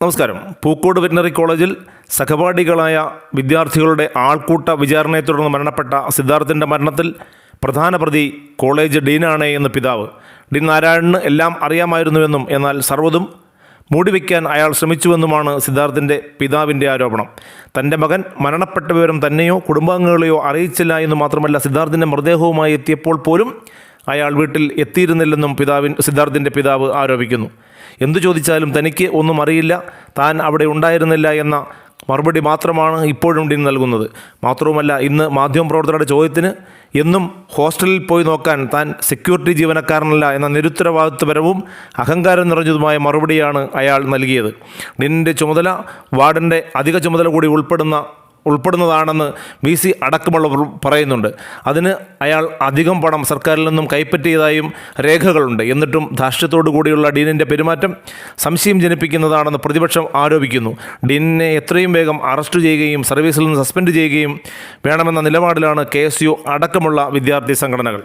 നമസ്കാരം. പൂക്കോട് വെറ്റിനറി കോളേജിൽ സഹപാഠികളായ വിദ്യാർത്ഥികളുടെ ആൾക്കൂട്ട വിചാരണയെ തുടർന്ന് മരണപ്പെട്ട സിദ്ധാർത്ഥിന്റെ മരണത്തിൽ പ്രധാന പ്രതി കോളേജ് ഡീനാണ് എന്ന് പിതാവ്. ഡീൻ നാരായണന് എല്ലാം അറിയാമായിരുന്നുവെന്നും എന്നാൽ സർവതും മൂടിവെക്കാൻ അയാൾ ശ്രമിച്ചുവെന്നുമാണ് സിദ്ധാർത്ഥിന്റെ പിതാവിന്റെ ആരോപണം. തന്റെ മകൻ മരണപ്പെട്ട വിവരം തന്നെയോ കുടുംബാംഗങ്ങളെയോ അറിയിച്ചില്ല എന്ന് മാത്രമല്ല സിദ്ധാർത്ഥിന്റെ മൃതദേഹവുമായി എത്തിയപ്പോൾ പോലും അയാൾ വീട്ടിൽ എത്തിയിരുന്നില്ലെന്നും പിതാവിൻ സിദ്ധാർത്ഥിന്റെ പിതാവ് ആരോപിക്കുന്നു. എന്തു ചോദിച്ചാലും തനിക്ക് ഒന്നും അറിയില്ല. താൻ അവിടെ ഉണ്ടായിരുന്നില്ല എന്ന മറുപടി മാത്രമാണ് ഇപ്പോഴും ഡീൻ നൽകുന്നത്. മാത്രവുമല്ല ഇന്ന് മാധ്യമപ്രവർത്തകരുടെ ചോദ്യത്തിന് എന്നും ഹോസ്റ്റലിൽ പോയി നോക്കാൻ താൻ സെക്യൂരിറ്റി ജീവനക്കാരനല്ല എന്ന നിരുത്തരവാദിത്വപരവും അഹങ്കാരം നിറഞ്ഞതുമായ മറുപടിയാണ് അയാൾ നൽകിയത്. ഡീനിന്റെ ചുമതല വാർഡിന്റെ അധിക ചുമതല കൂടി ഉൾപ്പെടുന്ന ഉൾപ്പെടുന്നതാണെന്ന് വി സി അടക്കമുള്ളവർ പറയുന്നുണ്ട്. അതിന് അയാൾ അധികം പണം സർക്കാരിൽ നിന്നും കൈപ്പറ്റിയതായും രേഖകളുണ്ട്. എന്നിട്ടും ധാർഷ്ട്യത്തോടു കൂടിയുള്ള ഡീനിന്റെ പെരുമാറ്റം സംശയം ജനിപ്പിക്കുന്നതാണെന്ന് പ്രതിപക്ഷം ആരോപിക്കുന്നു. ഡീനിനെ എത്രയും വേഗം അറസ്റ്റ് ചെയ്യുകയും സർവീസിൽ നിന്ന് സസ്പെൻഡ് ചെയ്യുകയും വേണമെന്ന നിലപാടിലാണ് കെ എസ് യു അടക്കമുള്ള വിദ്യാർത്ഥി സംഘടനകൾ.